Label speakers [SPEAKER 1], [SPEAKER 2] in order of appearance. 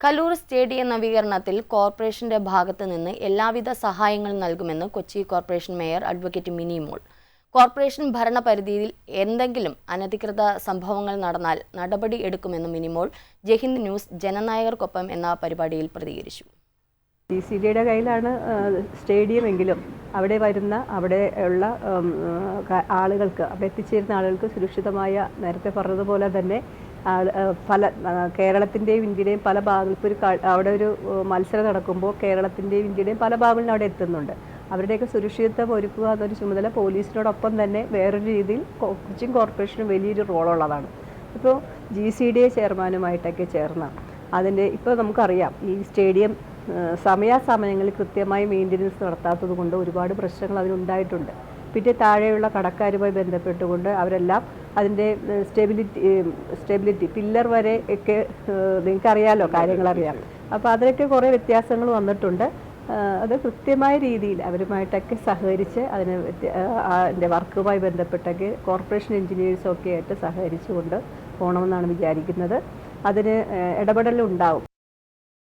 [SPEAKER 1] Kaloor stadium നവീകരണത്തിൽ കോർപ്പറേഷന്റെ ഭാഗത്തു നിന്ന് എല്ലാവിധ സഹായങ്ങളും നൽകുമെന്ന് Kochi corporation mayor advocate Minimol corporation ഭരണപരിധിയിൽ എന്തെങ്കിലും അനധികൃത സംഭവങ്ങൾ നടന്നാൽ നടപടി എടുക്കുമെന്ന് മിനിമോൾ ജഹിന്ദ് ന്യൂസ് ജനനായകർക്കൊപ്പം എന്ന പരിപാടിയിൽ പ്രതികരിച്ചു.
[SPEAKER 2] ഡി സി ഡിയുടെ കയ്യിലാണ് സ്റ്റേഡിയമെങ്കിലും അവിടെ വരുന്ന അവിടെ ഉള്ള ആളുകൾക്ക് അവിടെ എത്തിച്ചേരുന്ന ആളുകൾക്ക് സുരക്ഷിതമായ നേരത്തെ പറഞ്ഞതുപോലെ തന്നെ പല കേരളത്തിന്റെയും ഇന്ത്യയുടെയും പല ഭാഗങ്ങളിൽ ഇപ്പോൾ ഒരു അവിടെ ഒരു മത്സരം നടക്കുമ്പോൾ കേരളത്തിന്റെയും ഇന്ത്യയുടെയും പല ഭാഗങ്ങളിലും അവിടെ എത്തുന്നുണ്ട്. അവരുടെയൊക്കെ സുരക്ഷിതത്വം ഒരുക്കുക എന്നൊരു ചുമതല പോലീസിനോടൊപ്പം തന്നെ വേറൊരു രീതിയിൽ കൊച്ചിൻ കോർപ്പറേഷന് വലിയൊരു റോളുള്ളതാണ്. ഇപ്പോൾ ജി സി ഡി എ ചെയർമാനുമായിട്ടൊക്കെ ചേർന്ന അതിന്റെ ഇപ്പോൾ നമുക്കറിയാം ഈ സ്റ്റേഡിയം സമയാസമയങ്ങളിൽ കൃത്യമായി മെയിന്റനൻസ് നടത്താത്തത് കൊണ്ട് ഒരുപാട് പ്രശ്നങ്ങൾ അതിനുണ്ടായിട്ടുണ്ട്. പിന്നെ താഴെയുള്ള കടക്കാരുമായി ബന്ധപ്പെട്ടുകൊണ്ട് അവരെല്ലാം അതിന്റെ സ്റ്റെബിലിറ്റി സ്റ്റെബിലിറ്റി പില്ലർ വരെ ഒക്കെ നിങ്ങൾക്കറിയാലോ കാര്യങ്ങളറിയാം. അപ്പോൾ അതിലൊക്കെ കുറേ വ്യത്യാസങ്ങൾ വന്നിട്ടുണ്ട്. അത് കൃത്യമായ രീതിയിൽ അവരുമായിട്ടൊക്കെ സഹകരിച്ച് അതിന് അതിന്റെ വർക്കുമായി ബന്ധപ്പെട്ടൊക്കെ കോർപ്പറേഷൻ എഞ്ചിനീയേഴ്സൊക്കെ ആയിട്ട് സഹകരിച്ചുകൊണ്ട് പോകണമെന്നാണ് വിചാരിക്കുന്നത്. അതിന് ഇടപെടലുണ്ടാവും.